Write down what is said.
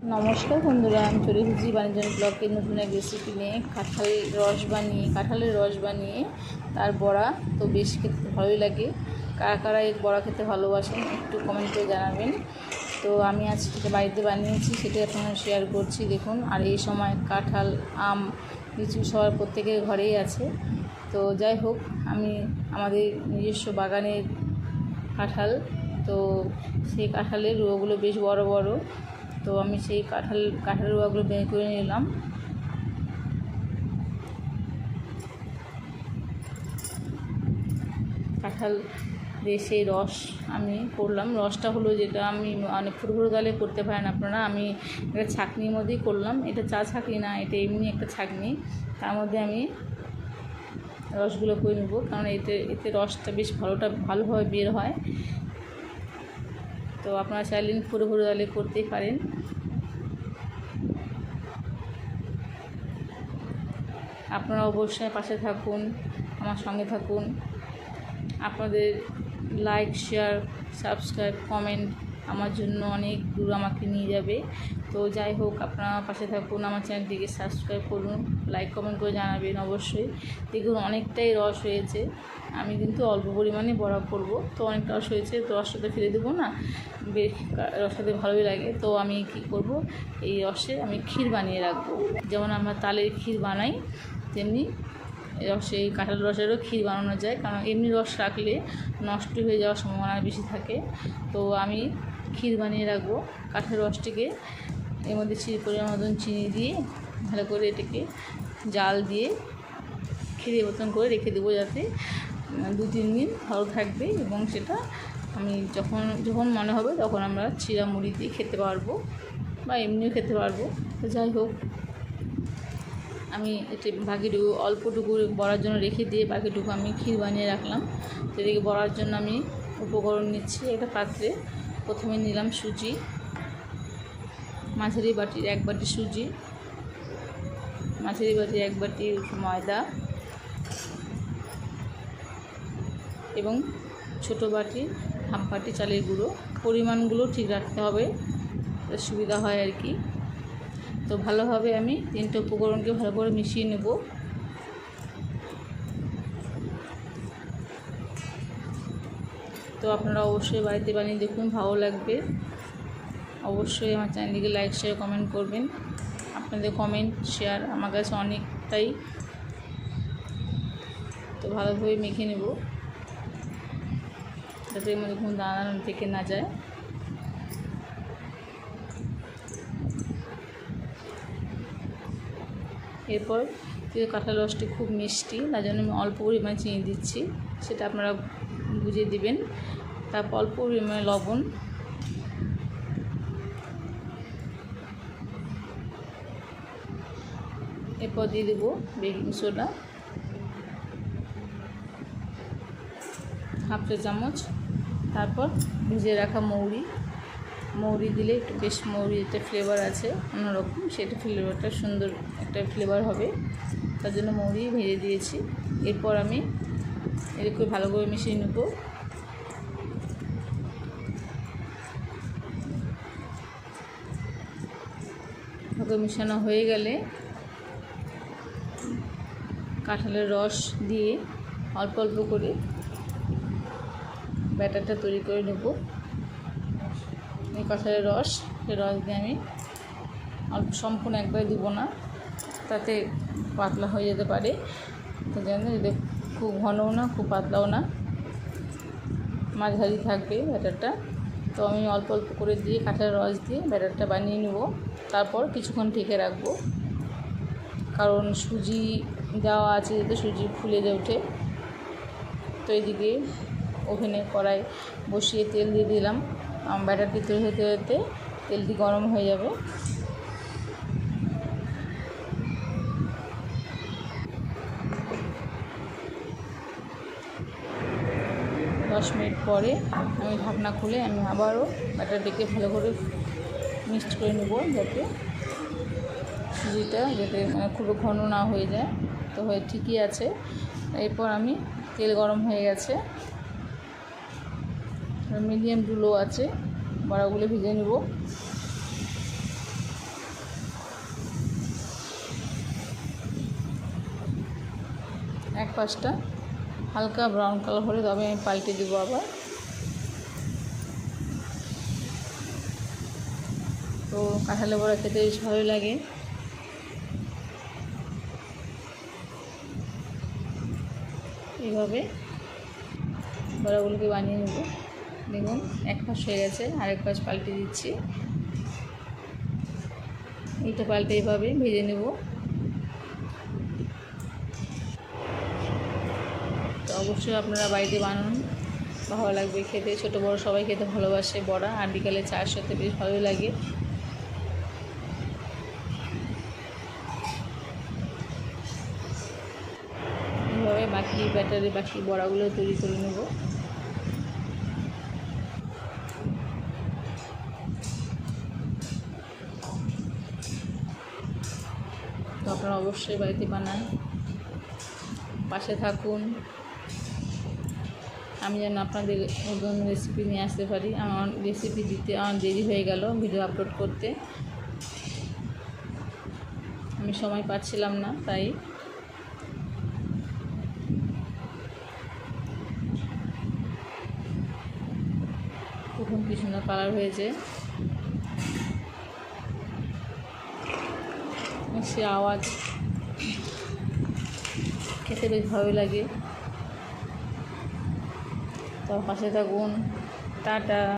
নমস্কার বন্ধুরা, আমি চলে এসেছি বাণিজ্য ব্লকে নতুন এক রেসিপি নিয়ে। কাঁঠাল রস বানিয়ে, কাঁঠালের রস বানিয়ে তার বড়া। তো বেশ খেতে ভালোই লাগে। কারা কারা এই বড়া খেতে ভালোবাসেন একটু কমেন্ট করে জানাবেন। তো আমি আজ সেটা বাড়িতে বানিয়েছি সেটা আপনারা শেয়ার করছি। দেখুন, আর এই সময় কাঁঠাল, আম লিচু সবার প্রত্যেকের ঘরেই আছে। তো যাই হোক, আমি আমাদের নিজস্ব বাগানের কাঁঠাল। তো সেই কাঁঠালের রোগুলো বেশ বড় বড়। তো আমি সেই কাঁঠাল কাঁঠাল রোয়াগুলো বের করে নিলাম। কাঁঠাল দিয়ে সেই রস আমি করলাম। রসটা হলো যেটা আমি মানে ফুরফুরো দালে করতে পারেন আপনারা, আমি একটা ছাঁকনির মধ্যেই করলাম। এটা চা ছাঁকনি না, এটা এমনি একটা ছাঁকনি। তার মধ্যে আমি রসগুলো করে নেব, কারণ এতে এতে রসটা বেশ ভালোটা, ভালোভাবে বের হয়। তো আপনারা চাইলে ফুরো ফুরো দলে করতেই পারেন। আপনারা অবশ্যই পাশে থাকুন, আমার সঙ্গে থাকুন। আপনাদের লাইক শেয়ার সাবস্ক্রাইব কমেন্ট আমার জন্য অনেক দূর আমাকে নিয়ে যাবে। তো যাই হোক, আপনারা পাশে থাকুন, আমার চ্যানেলটিকে সাবস্ক্রাইব করুন লাইক কমেন্ট করে জানাবেন অবশ্যই। দেখুন, অনেকটাই রস হয়েছে। আমি কিন্তু অল্প পরিমাণে বড়া করব। তো অনেক রস হয়েছে, তো রসটা ফেলে দেবো না? বেশ, রসটাতে ভালোই লাগে। তো আমি কি করব? এই রসে আমি ক্ষীর বানিয়ে রাখব। যেমন আমরা তালের ক্ষীর বানাই, তেমনি রসে কাঁঠাল রসেরও ক্ষীর বানানো যায়। কারণ এমনি রস রাখলে নষ্ট হয়ে যাওয়ার সম্ভাবনা বেশি থাকে। তো আমি ক্ষীর বানিয়ে রাখব। কাঁঠাল রসটিকে এর মধ্যে চিনি পরিমাণ মতন চিনি দিয়ে ভালো করে এটাকে জাল দিয়ে ক্ষীরের মতন করে রেখে দেবো যাতে দু তিন দিন ভালো থাকবে এবং সেটা আমি যখন যখন মনে হবে তখন আমরা চিরা মুড়ি দিয়ে খেতে পারব বা এমনিও খেতে পারব। তো যাই হোক, আমি এটি বাকিটুকু, অল্পটুকু বড়ার জন্য রেখে দিয়ে বাকিটুকু আমি ক্ষীর বানিয়ে রাখলাম। সেদিকে বড়ার জন্য আমি উপকরণ নিচ্ছি একটা পাত্রে। প্রথমে নিলাম সুজি। মাঝারি বাটির এক বাটি সুজি মাঝারি বাটির এক বাটি ময়দা এবং ছোটো বাটি, হাফ বাটি চালের গুঁড়ো। পরিমাণগুলো ঠিক রাখতে হবে সুবিধা হয় আর কি। তো ভালোভাবে আমি তিনটে উপকরণকে ভালো করে মিশিয়ে নেব। তো আপনারা অবশ্যই বাড়িতে বানিয়ে দেখুন, ভালো লাগবে। অবশ্যই আমার চ্যানেলটিকে লাইক শেয়ার কমেন্ট করবেন। আপনাদের কমেন্ট শেয়ার আমার কাছে অনেকটাই। তো ভালোভাবে মেখে নেব। যাতে মধ্যে কোনো দানা থেকে না যায়। এরপর কাঁঠাল রসটি খুব মিষ্টি, তার জন্য আমি অল্প পরিমাণে চিনি দিচ্ছি। সেটা আপনারা বুঝিয়ে দিবেন। তারপর অল্প পরিমাণে লবণ এরপর দিয়ে দেবো বেকিং সোডা। হাফ চা চামচ। তারপর ভিজে রাখা মৌরি। মৌরি দিলে একটু বেশ মৌরি একটা ফ্লেভার আছে, অন্যরকম সেটা ফ্লেভারটা সুন্দর একটা ফ্লেভার হবে। তার জন্য মৌরি ভেজে দিয়েছি। এরপর আমি এরকম ভালো করে মিশিয়ে নেব। মিশানো হয়ে গেলে কাঁঠালের রস দিয়ে অল্প অল্প করে ব্যাটারটা তৈরি করে নেব। এই কাঁঠালের রস সেই রস দিয়ে আমি অল্প সম্পূর্ণ একবারে দিব না, তাতে পাতলা হয়ে যেতে পারে। তো যেন এটা খুব ঘনও না, খুব পাতলাও না। মাঝারি থাকবে ব্যাটারটা। তো আমি অল্প অল্প করে দিয়ে কাঁঠালের রস দিয়ে ব্যাটারটা বানিয়ে নেব। তারপর কিছুক্ষণ ঢেকে রাখব। কারণ সুজি দেওয়া আছে যাতে সুজি ফুলে ওঠে। তো এইদিকে ওভেনে কড়াই বসিয়ে তেল দিয়ে দিলাম। ব্যাটারটি তৈরি হতে হতে তেলটি গরম হয়ে যাবে। দশ মিনিট পরে আমি ঢাকনা খুলে আমি আবারও ব্যাটারটিকে ভালো করে মিক্সড করে নেব যাতে সুজিটা যাতে খুব ঘন না হয়ে যায়। তো হয়ে ঠিকই আছে। এরপর আমি তেল গরম হয়ে গেছে। মিডিয়াম ডুলো আছে। বড়াগুলো ভিজে নেব। এক পাশটা হালকা ব্রাউন কালার হলে তবে আমি পাল্টে দেবো আবার। তো কাঁঠালে বড়া খেতে বেশ ভালোই লাগে। এইভাবে বড়াগুলোকে বানিয়ে নেব। দেখুন, এক পাশ হয়ে গেছে, আরেক পাশ পাল্টে দিচ্ছি। এইটা পাল্টে এইভাবে ভেজে নেব। তো অবশ্যই আপনারা বাড়িতে বানান, ভালো লাগবে খেতে। ছোটো বড় সবাই খেতে ভালোবাসে। বড়া আর বিকালে চার সাথে বেশ ভালোই লাগে। বাকি ব্যাটারে বাকি বড়াগুলো তৈরি করে নেব। তো আপনারা অবশ্যই বাড়িতে বানান। পাশে থাকুন। আমি যেন আপনাদের নতুন রেসিপি নিয়ে আসতে পারি। আমার রেসিপি দিতে আমার দেরি হয়ে গেল ভিডিও আপলোড করতে। আমি সময় পাচ্ছিলাম না, তাই কখন কি সুন্দর কালার হয়েছে সে আওয়াজ খেতে বেশ ভালো লাগে। তার পাশে থাকুন টাটা।